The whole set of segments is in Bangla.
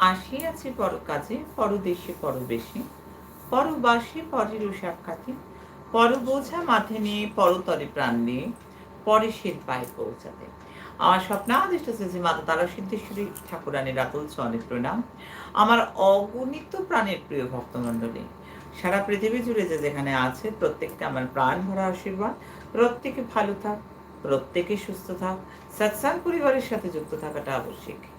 আসিয়াছি পর কাজে পরদেশে পরবেশে। পরবাসী পরের সাক্ষাতে পর বোঝা মাথে নিয়ে পরতরে প্রাণ দিয়ে পরেশের পায়ে পৌঁছাতে। আমার স্বপ্ন স্বপ্নাদিষ্ট শ্রী মাতা তারা সিদ্ধেশ্বরী ঠাকুরানীর রাতুল চরণে প্রণাম। আমার অগণিত প্রাণের প্রিয় ভক্তমণ্ডলী, সারা পৃথিবী জুড়ে যে যেখানে আছে, প্রত্যেককে আমার প্রাণ ভরা আশীর্বাদ। প্রত্যেকে ভালো থাক, প্রত্যেকে সুস্থ থাক। সৎসাং পরিবারের সাথে যুক্ত থাকাটা আবশ্যিক।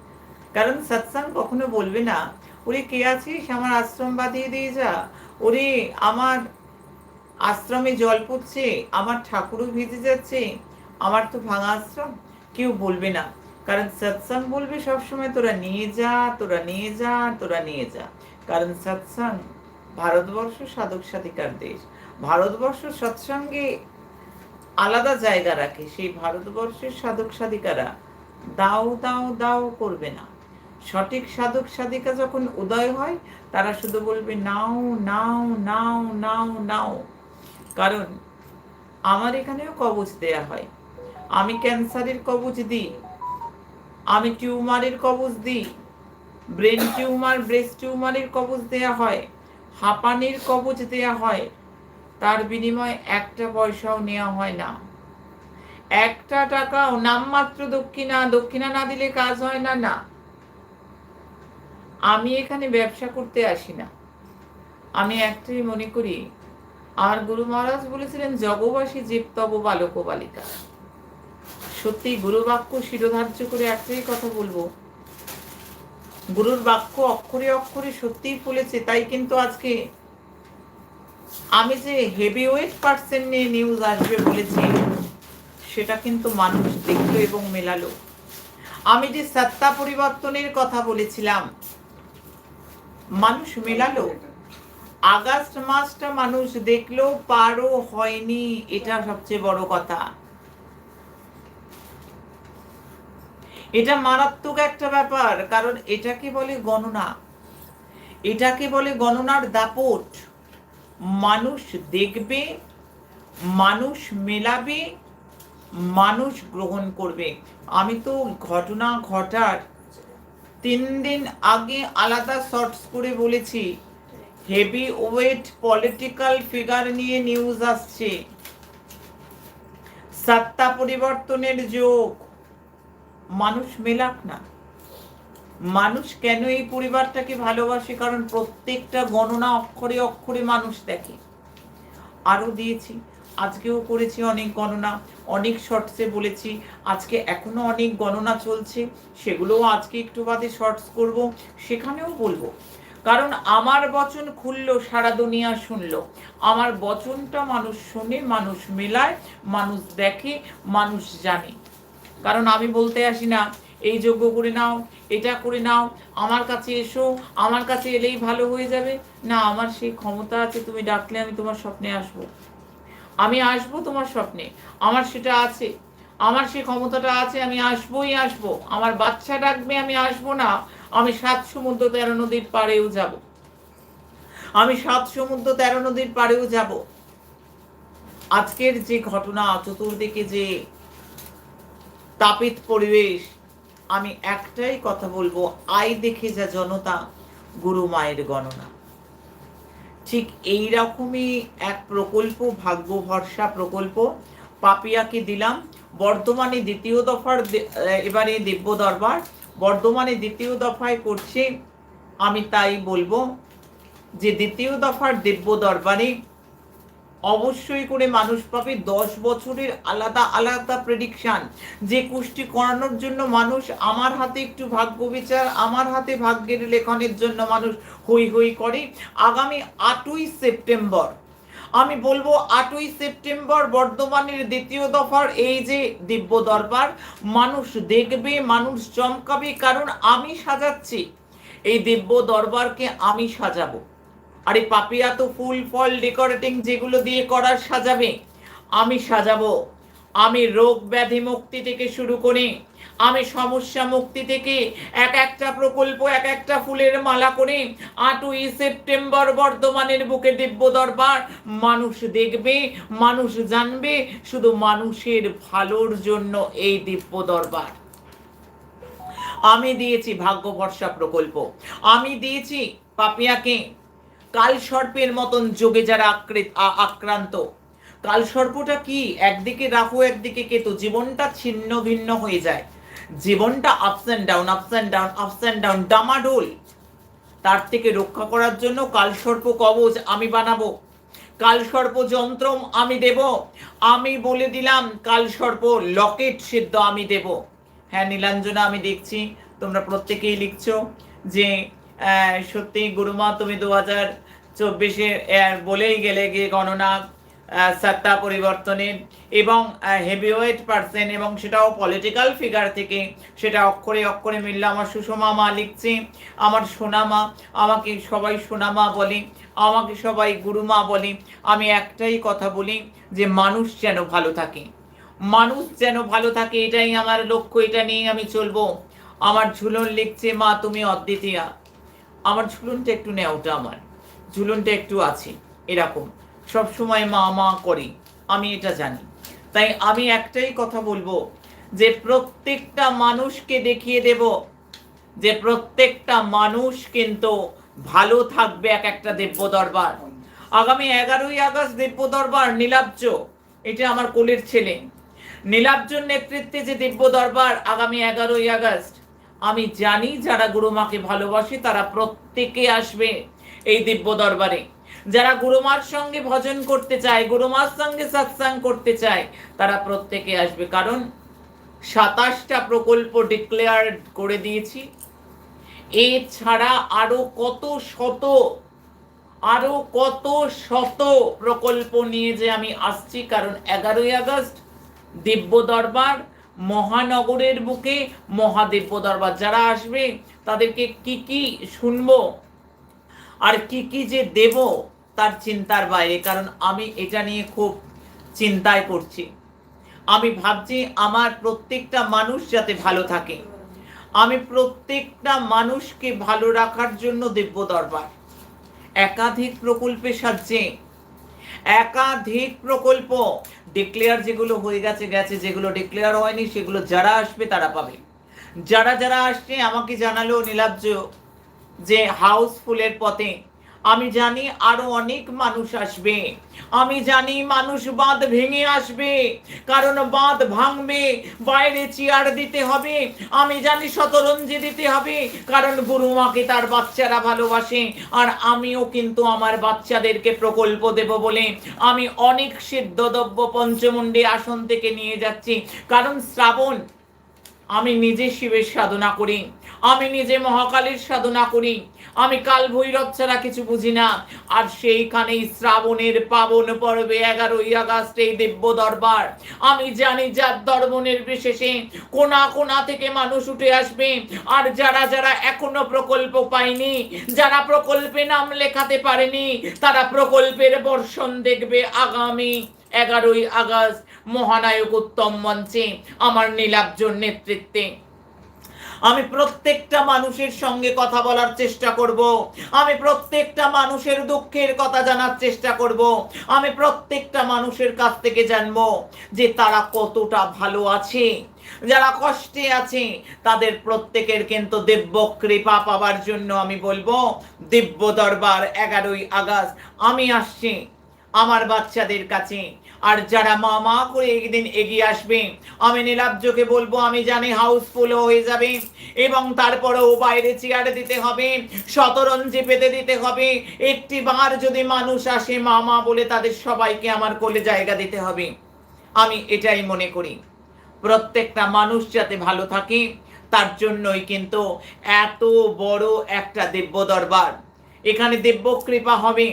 কারণ সৎসাং কখনো বলবে না। ওরে কে আছিস? আমার আশ্রম বাঁধিয়ে দিয়ে যা। ওরে, আমার আশ্রমে জল পড়ছে, আমার ঠাকুরও ভিজে যাচ্ছে, আমার তো ভাঙা আশ্রম। কেউ বলবে না। কারণ সৎসাং বলবে সবসময়, তোরা নিয়ে যা, তোরা নিয়ে যা, তোরা নিয়ে যা। কারণ সৎসাং ভারতবর্ষ সাধক সাধিকার দেশ। ভারতবর্ষ সৎসঙ্গে আলাদা জায়গা রাখে। সেই ভারতবর্ষের সাধক সাধিকারা দাও দাও দাও করবে না। সঠিক সাধক সাধিকা যখন উদয় হয়, তারা শুধু বলবে, নাও নাও নাও নাও নাও। কারণ আমার এখানেও কবচ দেয়া হয়। আমি ক্যান্সারের কবচ দিই, আমি টিউমারের কবচ দিই, ব্রেন টিউমার, ব্রেস্ট টিউমারের কবচ দেয়া হয়, হাঁপানির কবচ দেয়া হয়, তার বিনিময়ে একটা পয়সাও নেওয়া হয় না। একটা টাকাও নামমাত্র দক্ষিণা দক্ষিণা না দিলে কাজ হয় না না। আমি এখানে ব্যবসা করতে আসি না। আমি একটাই মনে করি, আর গুরু মহারাজ বলেছিলেন, জগবাসী জীব তব বালক বালিকা। সত্যি গুরু বাক্য শিরোধার্য করে একটাই কথা বলব। গুরুর বাক্য অক্ষরে অক্ষরে সত্যিই ফলেছে, তাই কিন্তু আজকে আমি যে হেভি ওয়েট পার্সেন্ট নিয়ে নিউজ আসবে বলেছি, সেটা কিন্তু মানুষ দেখল এবং মেলালো। আমি যে সত্তা পরিবর্তনের কথা বলেছিলাম মানুষ মেলালো। আগস্ট মাসটা মানুষ দেখল পারও হয়নি, এটা সবচেয়ে বড় কথা। এটা মারাত্মক একটা ব্যাপার, কারণ এটাকে বলে গণনা। এটাকে বলে গণনার দাপট। মানুষ দেখবে, মানুষ মেলাবে, মানুষ গ্রহণ করবে। আমি তো ঘটনা ঘটার তিন দিন আগে আলাদা শর্টস করে বলেছি হেভি ওয়েট পলিটিক্যাল ফিগার নিয়ে নিউজ আসছে। সত্তা পরিবর্তনের যোগ। মানুষ মেলাক না। মানুষ কেন এই পরিবারটাকে ভালোবাসে? কারণ প্রত্যেকটা গণনা অক্ষরে অক্ষরে মানুষ দেখে। আরও দিয়েছি আজকেও করেছি অনেক গণনা, অনেক শর্টসে বলেছি, আজকে এখনও অনেক গণনা চলছে, সেগুলোও আজকে একটু বাদে শর্টস করব, সেখানেও বলব। কারণ আমার বচন খুললো, সারা দুনিয়া শুনলো। আমার বচনটা মানুষ শুনে, মানুষ মেলায়, মানুষ দেখে, মানুষ জানে। কারণ আমি বলতে আসি না, এই যোগ্য করে নাও, এটা করে নাও, আমার কাছে এসো, আমার কাছে এলেই ভালো হয়ে যাবে। না, আমার সেই ক্ষমতা আছে, তুমি ডাকলে আমি তোমার স্বপ্নে আসব। আমি আসব তোমার স্বপ্নে। আমার সেটা আছে। আমার সেই ক্ষমতাটা আছে, আমি আসবোই আসব। আমার বাচ্চা ডাকবে, আমি আসব না। আমি সাত সমুদ্র তেরো নদীর পাড়েও যাব। আমি সাত সমুদ্র তেরো নদীর পাড়েও যাব। আজকের যে ঘটনা, চতুর্দিকে যে তাপিত পরিবেশ, আমি একটাই কথা বলব আই দেখে যা জনতা, গুরু মায়ের গণনা। ঠিক এই রকমই এক প্রকল্প ভাগ্য ভরসা প্রকল্প পাপিয়াকে দিলাম। বর্ধমানে দ্বিতীয় দফার এবারে দিব্য দরবার। বর্ধমানে দ্বিতীয় দফায় করছে, আমি তাই বলব যে দ্বিতীয় দফার দিব্য দরবারে অবশ্যই করে মানুষ পাবে দশ বছরের আলাদা আলাদা প্রেডিকশন যে কুষ্টি করানোর জন্য মানুষ আমার হাতে একটু ভাগ্য বিচার, আমার হাতে ভাগ্যের লেখনের জন্য মানুষ হই হই করে। আগামী আটই সেপ্টেম্বর, আমি বলব আটই সেপ্টেম্বর বর্ধমানের দ্বিতীয় দফার এই যে দিব্য দরবার, মানুষ দেখবে, মানুষ চমকাবে, কারণ আমি সাজাচ্ছি। এই দিব্য দরবারকে আমি সাজাবো। আরে পাপিয়া তো ফুল ফল ডেকোরেটিং যেগুলো দিয়ে করার সাজাবে। আমি সাজাবো। আমি রোগ ব্যাধি মুক্তি থেকে শুরু করে, আমি সমস্যা মুক্তি থেকে এক একটা প্রকল্প, এক একটা ফুলের মালা করে আটই সেপ্টেম্বর বর্ধমানের বুকে দিব্য দরবার। মানুষ দেখবে, মানুষ জানবে, শুধু মানুষের ভালোর জন্য এই দিব্য দরবার। আমি দিয়েছি ভাগ্য ভরসা প্রকল্প। আমি দিয়েছি পাপিয়াকে। কাল সর্পের মতন যোগে যারা আক্রান্ত। কাল সর্পটা কি? একদিকে রাহু, একদিকে কেতু। জীবনটা ছিন্ন ভিন্ন হয়ে যায়। জীবনটা ups and down ups and down ups and down ডামাডোল। তার থেকে রক্ষা করার জন্য কালসর্প কবচ আমি বানাবো। কালসর্প যন্ত্র আমি দেব। আমি বলে দিলাম, কালসর্প লকেট সিদ্ধ আমি দেব। হ্যাঁ নীলাঞ্জনা, আমি দেখছি। তোমরা প্রত্যেকেই লিখছো যে সত্যি গুরুমা, তুমি দু হাজার চব্বিশে বলেই গেলে গিয়ে গণনা সত্তা পরিবর্তনের এবং হেভিওয়েট পার্সন এবং সেটাও পলিটিক্যাল ফিগার থেকে সেটা অক্ষরে অক্ষরে মিললে। আমার সুষমা মা লিখছে, আমার সোনামা, আমাকে সবাই সোনামা বলে, আমাকে সবাই গুরুমা বলে। আমি একটাই কথা বলি যে মানুষ যেন ভালো থাকে। মানুষ যেন ভালো থাকে, এটাই আমার লক্ষ্য, এটা নিয়েই আমি চলবো। আমার ঝুলন লিখছে, মা, তুমি অদ্বিতীয়া। আমার ঝুলনটা একটু নেওটা আমার। ঝুলনটা একটু আছে, এরকম। সব সময় মা মা করি, আমি এটা জানি। তাই আমি একটাই কথা বলব, যে প্রত্যেকটা মানুষকে দেখিয়ে দেব, যে প্রত্যেকটা মানুষ কিন্তু ভালো থাকবে এক একটা দিব্য দরবার। আগামী এগারোই আগস্ট দিব্য দরবার, নীলাব্জ, এটা আমার কোলের ছেলে। নীলাব্জর নেতৃত্বে যে দিব্য দরবার আগামী এগারোই আগস্ট আমি জানি যারা গুরুমাকে ভালোবাসে তারা প্রত্যেকে আসবে এই দিব্য দরবারে। যারা গুরুমার সঙ্গে ভজন করতে চায় গুরুমার সঙ্গে সৎসাং করতে চায়, তারা প্রত্যেকে আসবে। কারণ সাতাশটা প্রকল্প ডিক্লেয়ার করে দিয়েছি। এছাড়া আরও কত শত, আরও কত শত প্রকল্প নিয়ে যে আমি আসছি, কারণ এগারোই আগস্ট, দিব্য দরবার মহানগরের বুকে মহাদিব্য দরবার যারা আসবে, তাদেরকে কি কি শুনব? আর কি কি যে দেব? তার চিন্তার বাইরে। কারণ আমি এটা নিয়ে খুব চিন্তায় করছি আমি ভাবছি আমার প্রত্যেকটা মানুষ যাতে ভালো থাকে। আমি প্রত্যেকটা মানুষকে ভালো রাখার জন্য দিব্য দরবার। একাধিক প্রকল্পের সাহায্যে একাধিক প্রকল্প ডিক্লেয়ার যেগুলো হয়ে গেছে গেছে, যেগুলো ডিক্লেয়ার হয়নি, সেগুলো যারা আসবে তারা পাবে। যারা যারা আসছে, আমাকে জানালো নীলাব্জ যে হাউসফুলের পথে আমি জানি আরও অনেক মানুষ আসবে। আমি জানি মানুষ বাঁধ ভেঙে আসবে, কারণ বাঁধ ভাঙবে, বাইরে চেয়ার দিতে হবে। আমি জানি শতরঞ্জি দিতে হবে, কারণ গুরুমাকে তার বাচ্চারা ভালোবাসে, আর আমিও কিন্তু আমার বাচ্চাদেরকে প্রকল্প দেব বলে আমি অনেক সিদ্ধদ্রব্য পঞ্চমুণ্ডী আসন থেকে নিয়ে যাচ্ছি। কারণ শ্রাবণ আমি নিজে শিবের সাধনা করি। আমি নিজে মহাকালীর সাধনা করি। আমি কাল ভৈরব ছাড়া কিছু বুঝি না। আর সেইখানেই শ্রাবণের পাবন পর্বে এগারোই আগস্ট এই দিব্য দরবার। আমি জানি যার দর্বণের বিশেষে কোনা কোনা থেকে মানুষ উঠে আসবে। আর যারা যারা এখনও প্রকল্প পায়নি, যারা প্রকল্পে নাম লেখাতে পারেনি, তারা প্রকল্পের বর্ষণ দেখবে আগামী। এগারোই আগস্ট মহানায়ক উত্তম মঞ্চে আমার নীলাব্জর নেতৃত্বে। আমি প্রত্যেকটা মানুষের সঙ্গে কথা বলার চেষ্টা করব। আমি প্রত্যেকটা মানুষের দুঃখের কথা জানার চেষ্টা করব। আমি প্রত্যেকটা মানুষের কাছ থেকে জানব যে তারা কতটা ভালো আছে। যারা কষ্টে আছে, তাদের প্রত্যেকের কিন্তু দিব্য কৃপা পাওয়ার জন্য আমি বলব, দিব্য দরবার এগারোই আগস্ট আমি আসছি আমার বাচ্চাদের কাছে। আর যারা মা মা করে একদিন এগিয়ে আসবে, আমি নীলাব্জকে বলব, আমি জানি হাউসফুল হয়ে যাবে এবং তারপরেও বাইরে চেয়ার দিতে হবে, শতরঞ্জি পেতে দিতে হবে। একটি বার যদি মানুষ আসে মা মা বলে তাদের সবাইকে আমার কোলে জায়গা দিতে হবে। আমি এটাই মনে করি। প্রত্যেকটা মানুষ যাতে ভালো থাকে, তার জন্যই কিন্তু এত বড় একটা দিব্য দরবার। এখানে দিব্য কৃপা হবে।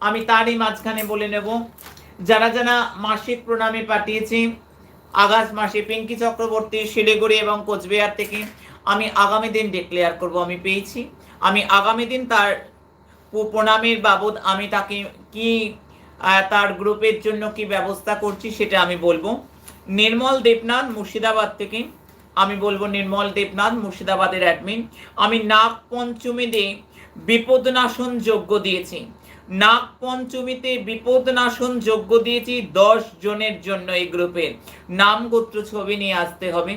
আমি তারই মাঝখানে বলে নেব যারা যারা মাসিক প্রণামে পাঠিয়েছি। আগস্ট মাসে পিঙ্কি চক্রবর্তী, শিলিগুড়ি এবং কোচবিহার থেকে আমি আগামী দিন ডিক্লেয়ার করব, আমি পেয়েছি। আমি আগামী দিন তার প্রণামের বাবদ আমি তাকে কি তার গ্রুপের জন্য কি ব্যবস্থা করছি সেটা আমি বলব। নির্মল দেবনাথ মুর্শিদাবাদ থেকে আমি বলব নির্মল দেবনাথ মুর্শিদাবাদের অ্যাডমিন আমি নাগ পঞ্চমীতে বিপদনাশন যোগ্য দিয়েছি। নাগ পঞ্চমীতে বিপদনাশন যোগ্য দিয়েছি দশ জনের জন্য এই গ্রুপের নাম গোত্র ছবি নিয়ে আসতে হবে।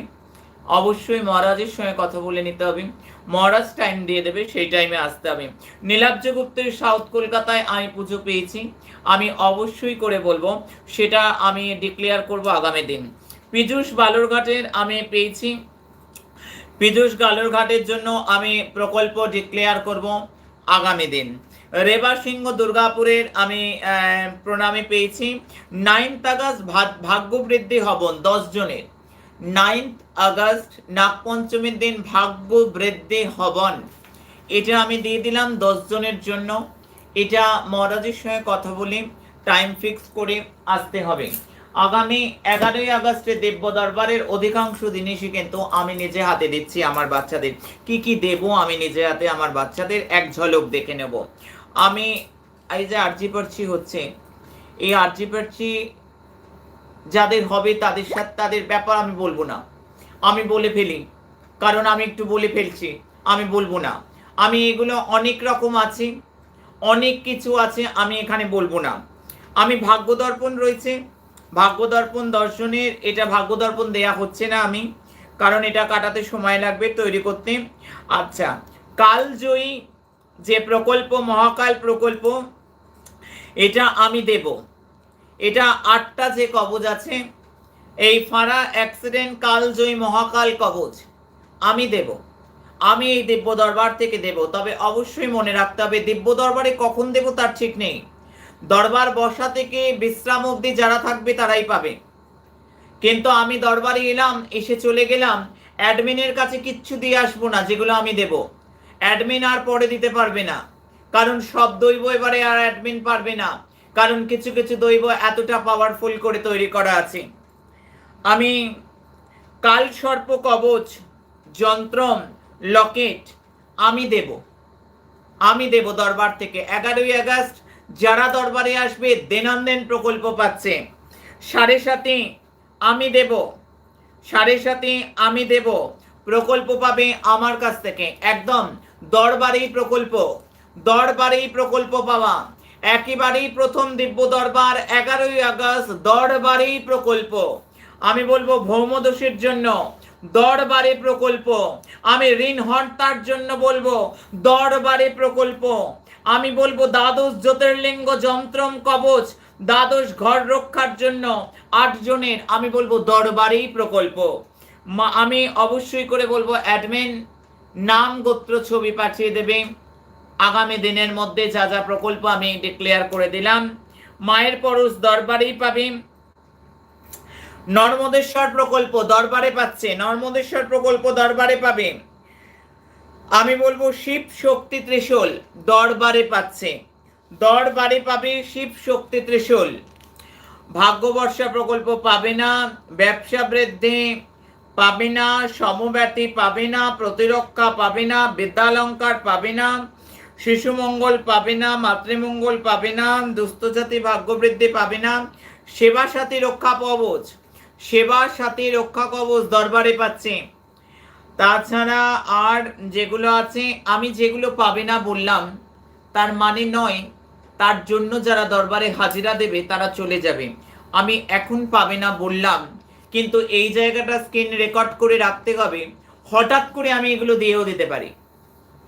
অবশ্যই মহারাজের সঙ্গে কথা বলে নিতে হবে। মহারাজ টাইম দিয়ে দেবে, সেই টাইমে আসতে হবে। নীলাব্জ গুপ্তের সাউথ কলকাতায় আমি পুজো পেয়েছি। আমি অবশ্যই করে বলব, সেটা আমি ডিক্লেয়ার করব আগামী দিন। পীযুষ বালুরঘাটের আমি পেয়েছি। পীযুষ বালুরঘাটের জন্য আমি প্রকল্প ডিক্লেয়ার করব আগামী দিন। রেবা সিংহ দুর্গাপুরের আমি প্রণামে পেয়েছি। নাইন্থ আগস্ট ভাগ্য বৃদ্ধি হবন দশ জনের। নাইন্থ আগস্ট নাগপঞ্চমীর দিন ভাগ্য বৃদ্ধি হবন। এটা আমি দিয়ে দিলাম দশ জনের জন্য। এটা মহারাজের সঙ্গে কথা বলে টাইম ফিক্স করে আসতে হবে। আগামী এগারোই আগস্টে দেব্য দরবারের অধিকাংশ জিনিসই কিন্তু আমি নিজে হাতে দিচ্ছি আমার বাচ্চাদের। কি কি দেব আমি নিজে হাতে আমার বাচ্চাদের? এক ঝলক দেখে নেব। আমি এই যে আরজি পার্চি হচ্ছে, এই আরজি পার্চি যাদের হবে তাদের সাথে তাদের ব্যাপার আমি বলব না। আমি বলে ফেলি, কারণ আমি একটু বলে ফেলছি, আমি বলব না। আমি এগুলো অনেক রকম আছে, অনেক কিছু আছে, আমি এখানে বলব না। আমি ভাগ্য দর্পণ রয়েছে ভাগ্য দর্পণ দর্শনের, এটা ভাগ্য দর্পণ দেয়া হচ্ছে না আমি, কারণ এটা কাটাতে সময় লাগবে তৈরি করতে। আচ্ছা কালজয়ী যে প্রকল্প, মহাকাল প্রকল্প, এটা আমি দেব। এটা আটটা যে কবজ আছে, এই ফাঁড়া, অ্যাক্সিডেন্ট, কালজয়ী, মহাকাল কবজ, আমি দেব। আমি এই দিব্য দরবার থেকে দেব। তবে অবশ্যই মনে রাখতে হবে, দিব্য দরবারে কখন দেব তার ঠিক নেই। দরবার বসা থেকে বিশ্রাম অবধি যারা থাকবে তারাই পাবে। কিন্তু আমি দরবারে এলাম, এসে চলে গেলাম, অ্যাডমিনের কাছে কিচ্ছু দিয়ে আসব না, যেগুলো আমি দেব। অ্যাডমিন আর পরে দিতে পারবে না। কারণ সব দৈব এবারে আর অ্যাডমিন পারবে না। কারণ কিছু কিছু দৈব এতটা পাওয়ারফুল করে তৈরি করা আছে। আমি কাল সর্প কবচ, যন্ত্রম, লকেট আমি দেব। আমি দেব দরবার থেকে। এগারোই আগস্ট যারা দরবারে আসবে, দেনান্দেন প্রকল্প পাচ্ছে। সাড়ে সাথে আমি দেব। সাড়ে সাথে আমি দেব। প্রকল্প পাবে আমার কাছ থেকে। একদম দরবারেই প্রকল্প দরবারেই প্রকল্প পাওয়া। একেবারেই প্রথম দিব্য দরবার এগারোই আগস্ট, দরবারেই প্রকল্প। আমি বলব ভৌমদোষের জন্য দরবারে প্রকল্প। আমি ঋণ হর্তার জন্য বলব দরবারে প্রকল্প। আমি বলব দ্বাদশ জ্যোতির্লিঙ্গ যন্ত্রম কবচ, দ্বাদশ ঘর রক্ষার জন্য আট জনের আমি বলব দরবারেই প্রকল্প। আমি অবশ্যই করে বলব অ্যাডমিন নাম গোত্র ছবি পাঠিয়ে দেবে। আগামী দিনের মধ্যে যা যা প্রকল্প আমি ডিক্লেয়ার করে দিলাম, মায়ের পরশ দরবারেই পাবে। নর্মদেশ্বর প্রকল্প দরবারে পাচ্ছে, নর্মদেশ্বর প্রকল্প দরবারে পাবে। আমি বলব শিব শক্তি ত্রিশূল দরবারে পাচ্ছে। দরবারে পাবে শিব শক্তি ত্রিশূল। ভাগ্যবর্ষা প্রকল্প পাবে না, ব্যবসা বৃদ্ধি। পাবে না, সমব্যাতি পাবে না, প্রতিরক্ষা পাবে না, বিদ্যালঙ্কার পাবে না শিশু মঙ্গল পাবে না, মাতৃমঙ্গল পাবে না, দুস্থজাতি ভাগ্যবৃদ্ধি পাবে না সেবা সাথী রক্ষা কবচ সেবা সাথী রক্ষা কবচ দরবারে পাচ্ছে। তাছাড়া আর যেগুলো আছে, আমি যেগুলো পাবে না বললাম, তার মানে নয়, তার জন্য যারা দরবারে হাজিরা দেবে, তারা চলে যাবে। আমি এখন পাবে না বললাম কিন্তু এই জায়গাটা স্ক্রিন রেকর্ড করে রাখতে হবে, হঠাৎ করে আমি এগুলো দিয়েও দিতে পারি।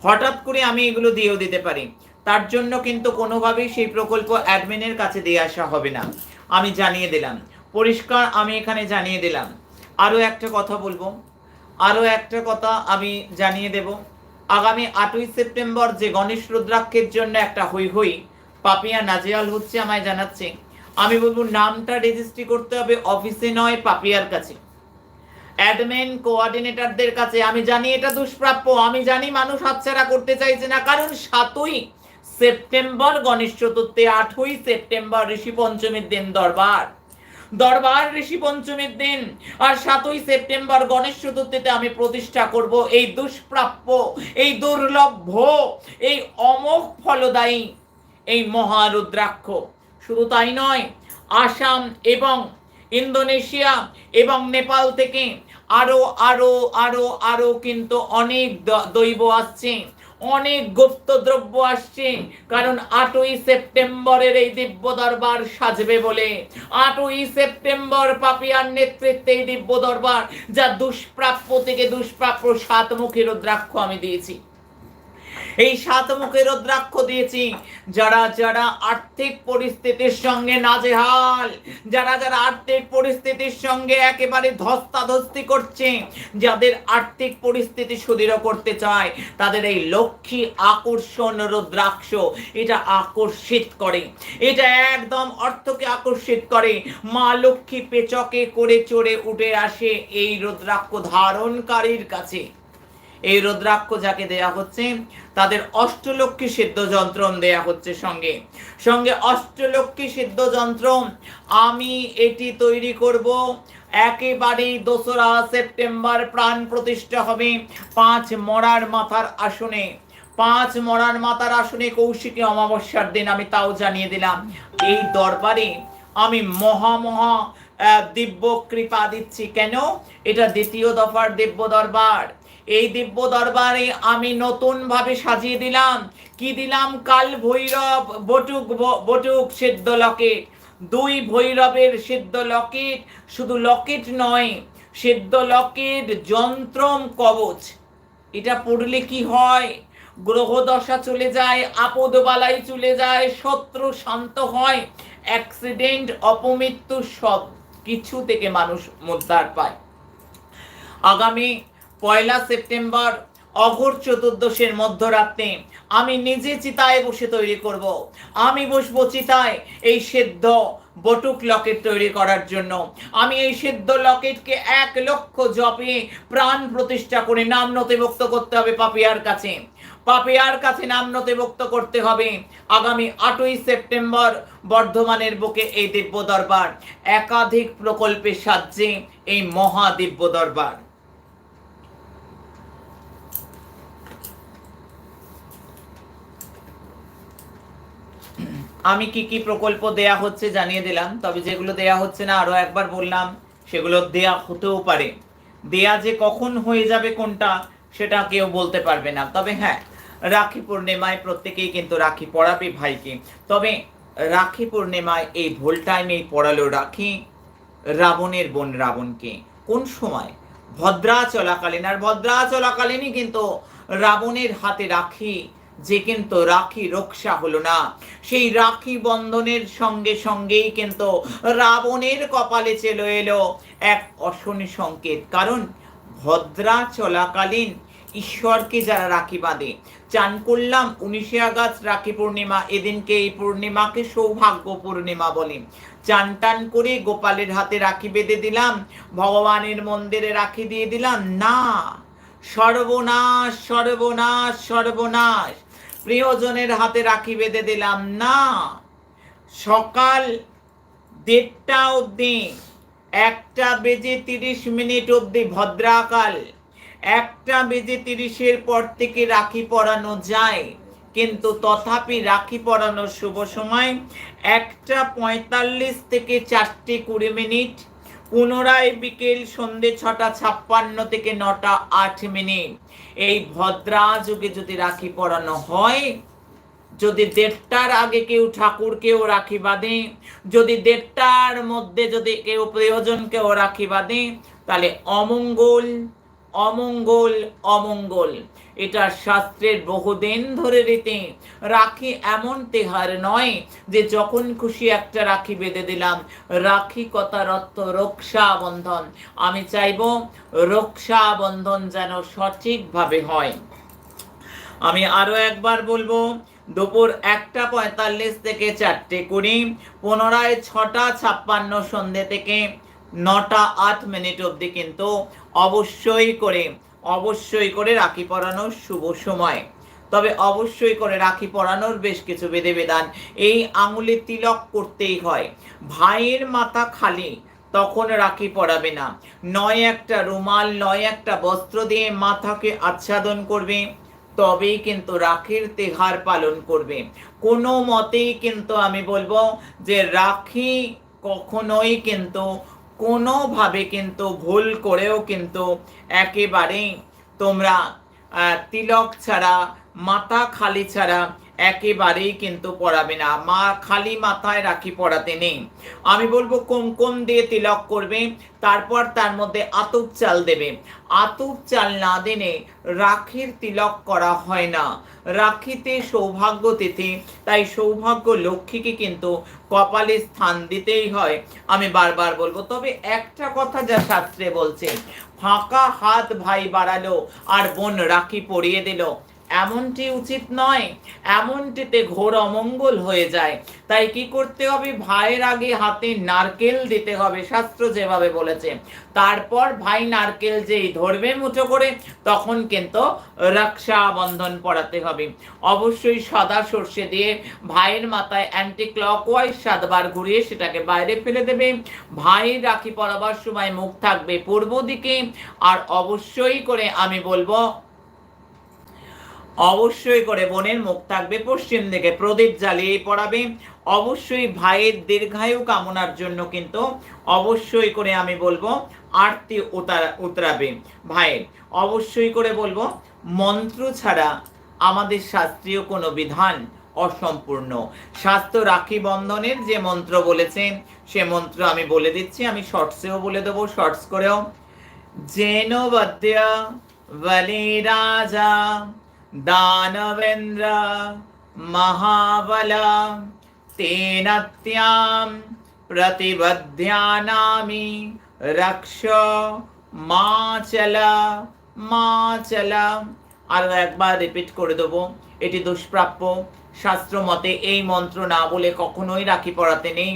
হঠাৎ করে আমি এগুলো দিয়েও দিতে পারি। তার জন্য কিন্তু কোনোভাবেই সেই প্রকল্প অ্যাডমিনের কাছে দিয়ে আসা হবে না। আমি জানিয়ে দিলাম। পরিষ্কার আমি এখানে জানিয়ে দিলাম। আরও একটা কথা বলব। আরও একটা কথা আমি জানিয়ে দেব। আগামী আটই সেপ্টেম্বর যে গণেশ রুদ্রাক্ষের জন্য একটা হই হই, পাপিয়া নাজেয়াল হচ্ছে আমায় জানাচ্ছে। আমি বলব নামটা রেজিস্ট্রি করতে হবে অফিসে নয়, পাপিয়ার কাছে। অ্যাডমিন কোঅর্ডিনেটরদের কাছে। আমি জানি এটা দুষ্প্রাপ্য, আমি জানি মানুষ হাতছাড়া করতে চাইছে না, কারণ সাতই সেপ্টেম্বর, গণেশ চতুর্থী, আটই সেপ্টেম্বর, ঋষি পঞ্চমীর দিন, দরবার। দরবার, ঋষি পঞ্চমীর দিন। আর সাতই সেপ্টেম্বর, গণেশ চতুর্থীতে আমি প্রতিষ্ঠা করব এই দুষ্প্রাপ্য, এই দুর্লভ্য, এই অমোঘ ফলদায়ী, এই মহারুদ্রাক্ষ। শুধু তাই নয়, আসাম এবং ইন্দোনেশিয়া এবং নেপাল থেকে আরও আরও আরও আরও কিন্তু অনেক দৈব আসছে, অনেক গুপ্ত দ্রব্য আসছে। কারণ আটই সেপ্টেম্বরের এই দিব্য দরবার সাজবে বলে, আটই সেপ্টেম্বর পাপিয়ার নেতৃত্বে এই দিব্য দরবার, যা দুষ্প্রাপ্য থেকে দুষ্প্রাপ্য সাতমুখী রুদ্রাক্ষ আমি দিয়েছি। এই সাতমুখী রুদ্রাক্ষ দিয়েছি। যারা যারা আর্থিক পরিস্থিতির সঙ্গে নাজেহাল, যারা যারা আর্থিক পরিস্থিতির সঙ্গে একেবারে ধস্তাধস্তি করছে, যাদের আর্থিক পরিস্থিতি সুদৃঢ় করতে চায়, তাদের এই লক্ষ্মী আকর্ষণ রুদ্রাক্ষ, এটা আকর্ষিত করে। এটা একদম অর্থকে আকর্ষিত করে। মা লক্ষ্মী পেচকে করে চড়ে উঠে আসে এই রুদ্রাক্ষ ধারণকারীর কাছে। এই রুদ্রাক্ষ যাকে দেয়া হচ্ছে, তাদের অষ্টলক্ষ্মী সিদ্ধ যন্ত্রম দেয়া হচ্ছে সঙ্গে। সঙ্গে অষ্টলক্ষ্মী সিদ্ধ যন্ত্রম আমি এটি তৈরি করব। একেবারেই দোসরা সেপ্টেম্বর প্রাণ প্রতিষ্ঠা হবে পাঁচ মরার মাথার আসনে। পাঁচ মরার মাথার আসনে কৌশিকী অমাবস্যার দিন, আমি তাও জানিয়ে দিলাম। এই দরবারে আমি মহা মহা দিব্য কৃপা দিচ্ছি। কেন? এটা দ্বিতীয় দফার দিব্য দরবার। এই দিব্য দরবারে আমি নতুন ভাবে সাজিয়ে দিলাম। কি দিলাম? কাল ভৈরব বটুক বটুক সিদ্ধ লকেট। দুই ভৈরবের সিদ্ধ লকেট শুধু লকেট নয়, সিদ্ধ লকেট যন্ত্রম কবচ। এটা পড়লে কি হয়? গ্রহ দশা চলে যায় আপদ বালাই চলে যায়, শত্রু শান্ত হয়, অ্যাক্সিডেন্ট, অপমৃত্যু সব কিছু থেকে মানুষ উদ্ধার পায়। আগামী পয়লা সেপ্টেম্বর, অঘোর চতুর্দশের মধ্যরাত্রে। আমি নিজে চিতায় বসে তৈরি করব। আমি বসবো চিতায় এই সেদ্ধ বটুক লকেট তৈরি করার জন্য। আমি এই সেদ্ধ লকেটকে এক লক্ষ জপে প্রাণ প্রতিষ্ঠা করে নাম নথিভুক্ত করতে হবে পাপিয়ার কাছে। পাপিয়ার কাছে নাম নথিভুক্ত করতে হবে আগামী আটই সেপ্টেম্বর বর্ধমানের বুকে এই দিব্য দরবার। একাধিক প্রকল্পের সাহায্যে এই মহা দিব্য দরবার। আমি কি কি প্রকল্প দেয়া হচ্ছে জানিয়ে দিলাম, তবে যেগুলো দেয়া হচ্ছে না, আরও একবার বললাম, সেগুলো দেয়া হতেও পারে। দেয়া যে কখন হয়ে যাবে কোনটা, সেটা কেউ বলতে পারবে না। তবে হ্যাঁ রাখি পূর্ণিমায় প্রত্যেকেই কিন্তু রাখি পড়াবে ভাইকে। তবে রাখি পূর্ণিমায় এই ভোল টাইমেই পড়ালো রাখি, রাবণের বোন রাবণকে। কোন সময়? ভদ্রা চলাকালীন আর ভদ্রা চলাকালীনই কিন্তু রাবণের হাতে রাখি যে কিন্তু রাখি রক্ষা হলো না। সেই রাখি বন্ধনের সঙ্গে সঙ্গেই কিন্তু রাবণের কপালে চলে এলো এক অশনি সংকেত। কারণ ভদ্রা চলাকালীন ঈশ্বরকে যারা রাখি বাঁধে, চান করলাম উনিশে আগস্ট রাখি পূর্ণিমা, এদিনকে এই পূর্ণিমাকে সৌভাগ্য পূর্ণিমা বলে। চান টান করে গোপালের হাতে রাখি বেঁধে দিলাম, ভগবানের মন্দিরে রাখি দিয়ে দিলাম, না, সর্বনাশ সর্বনাশ সর্বনাশ। প্রিয়জনের হাতে রাখি বেঁধে দিলাম। না, সকাল দেড়টা অবধি, একটা বেজে তিরিশ মিনিট অবধি ভদ্রাকাল, একটা বেজে তিরিশের পর থেকে রাখি পরানো যায়। কিন্তু তথাপি রাখি পরানোর শুভ সময় একটা পঁয়তাল্লিশ থেকে চারটে কুড়ি মিনিট পুনরায় বিকেল সন্ধে ছটা ছাপ্পান্ন থেকে নটা আট মিনিট। এই ভদ্রা যুগে যদি রাখি পরানো হয়, যদি দেড়টার আগে কেউ ঠাকুরকেও রাখি বাঁধে, যদি দেড়টার মধ্যে যদি কেউ প্রিয়জনকেও রাখি বাঁধে, তাহলে অমঙ্গল অমঙ্গল অমঙ্গল। এটা শাস্ত্রের বহুদিন ধরে রীতি। রাখি এমন তেহার নয় যে যখন খুশি একটা রাখি বেঁধে দিলাম। রাখি কথার অর্থ রক্ষা বন্ধন আমি চাইব রক্ষা বন্ধন যেন সঠিকভাবে হয়। আমি আরও একবার বলব, দুপুর একটা পঁয়তাল্লিশ থেকে চারটে কুড়ি, পুনরায় ছটা ছাপ্পান্ন সন্ধে থেকে নটা আট মিনিট অবধি কিন্তু অবশ্যই করে অবশ্যই করে রাখি পরানোর শুভ সময়। তবে অবশ্যই করে রাখি পরানোর বেশ কিছু বিধিবিধান এই আঙুলে তিলক করতেই হয়। ভাইয়ের মাথা খালি, তখন রাখি পরাবে না। নয় একটা রুমাল, নয় একটা বস্ত্র দিয়ে মাথাকে আচ্ছাদন করবে, তবেই কিন্তু রাখির তেহার পালন করবে। কোনো মতেই কিন্তু আমি বলব যে রাখি কখনোই কিন্তু কোনোভাবে কিন্তু ভুল করেও কিন্তু একেবারেই তোমরা তিলক ছাড়া মাথা খালি ছাড়া একেবারেই কিন্তু পড়াবে না। মা খালি মাথায় রাখি পড়াতে নেই। আমি বলব কুমকুম দিয়ে তিলক করবে, তারপর তার মধ্যে আতুপ চাল দেবে। আতুপ চাল না দিনে রাখির তিলক করা হয় না। রাখিতে সৌভাগ্য তিথি তাই সৌভাগ্য লক্ষ্মীকে কিন্তু কপালে স্থান দিতেই হয়। আমি বারবার বলব, তবে একটা কথা যা শাস্ত্রে বলছে, ফাঁকা হাত ভাই বাড়ালো, আর বোন রাখি পরিয়ে দিল। এমনটি উচিত নয়, এমনটিতে ঘোর অমঙ্গল হয়ে যায়। তাই কি করতে হবে? ভাইয়ের আগে হাতে নারকেল দিতে হবে, শাস্ত্র যেভাবে বলেছে। তারপর ভাই নারকেল যেই ধরবে মুঠো করে, তখন কিন্তু রক্ষা বন্ধন পড়াতে হবে। অবশ্যই সাদা সর্ষে দিয়ে ভাইয়ের মাথায় অ্যান্টি ক্লকওয়াইজ সাতবার ঘুরিয়ে সেটাকে বাইরে ফেলে দেবে। ভাই রাখি পরাবার সময় মুখ থাকবে পূর্ব দিকে। আর অবশ্যই করে আমি বলব অবশ্যই করে বোনের মুখ থাকবে, পশ্চিম দিকে প্রদীপ জ্বালিয়ে পড়াবে। অবশ্যই ভাইয়ের দীর্ঘায়ু কামনার জন্য কিন্তু অবশ্যই করে আমি বলব আরতি উতারা, উতরাবে। ভাইয়ের অবশ্যই করে বলব মন্ত্র ছাড়া আমাদের শাস্ত্রীয় কোনো বিধান অসম্পূর্ণ। স্বাস্থ্য রাখি বন্ধনের যে মন্ত্র বলেছেন সে মন্ত্র আমি বলে দিচ্ছি, আমি শর্টসেও বলে দেবো, শর্টস করেও। যেন বদ্য বলি রাজা दानवेन्द्र महाबल तेनत्यां प्रतिबध्यानामि रक्ष মাচল মাচল আরো একবার রিপিট করে দেবো এটি দুষ্প্রাপ্য শাস্ত্র মতে এই মন্ত্র না বলে কখনোই রাখি পড়াতে নেই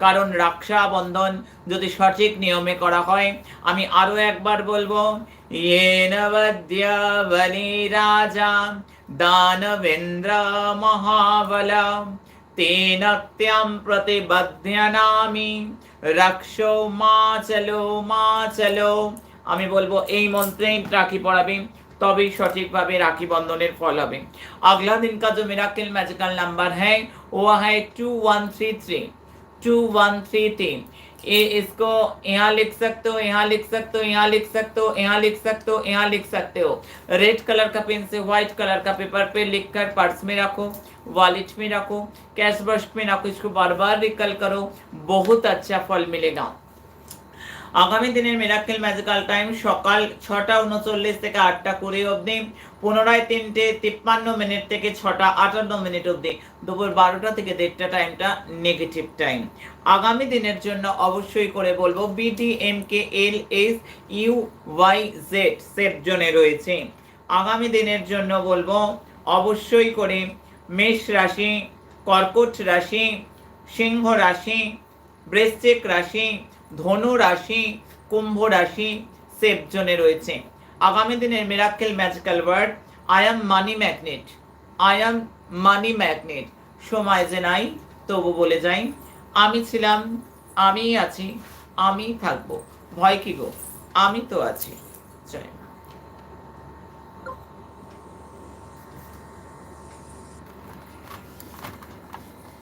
কারণ রক্ষাবন্ধন যদি সঠিক নিয়মে করা হয়, আমি আরও একবার বলব বলি রাজা দানবেন্দ্র মহাবলা তেনত্যম প্রতিবধ্যনামি রাক্ষ মা চলো মা চলো আমি বলব, এই মন্ত্রেই রাখি পড়াবে, তবেই সঠিকভাবে রাখি বন্ধনের ফল হবে। আগলা দিন কা যে মেরাকেল ম্যাজিক্যাল নাম্বার হ্যাঁ ও হ্যাঁ two one three three to one three three ये इसको यहाँ लिख सकते हो यहाँ लिख सकते हो यहाँ लिख सकते हो यहाँ लिख सकते हो यहाँ लिख सकते हो रेड कलर का पेन से व्हाइट कलर का पेपर पे लिख कर पर्स में रखो वॉलेट में रखो कैश बर्श में रखो इसको बार बार रिकल करो बहुत अच्छा फल मिलेगा আগামী দিনের মিরাকেল ম্যাজিক্যাল টাইম সকাল ছটা উনচল্লিশ থেকে আটটা কুড়ি অবধি পুনরায় তিনটে তিপ্পান্ন মিনিট থেকে ছটা আটান্ন মিনিট অবধি দুপুর বারোটা থেকে দেড়টা টাইমটা নেগেটিভ টাইম আগামী দিনের জন্য অবশ্যই করে বলব BD M K L S U Y Z safe জোনে রয়েছে। আগামী দিনের জন্য বলব অবশ্যই করে মেষ রাশি, কর্কট রাশি, সিংহ রাশি, বৃশ্চিক রাশি, ধনু রাশি, কুম্ভ রাশি সেফ জোনে রয়েছে। আগামী দিনের miracle magical word I am money magnet I am money magnet সময় যে নাই, তবু বলে যাই, আমি ছিলাম আমি আছি, আমি থাকব, ভয় কি গো, আমি তো আছি।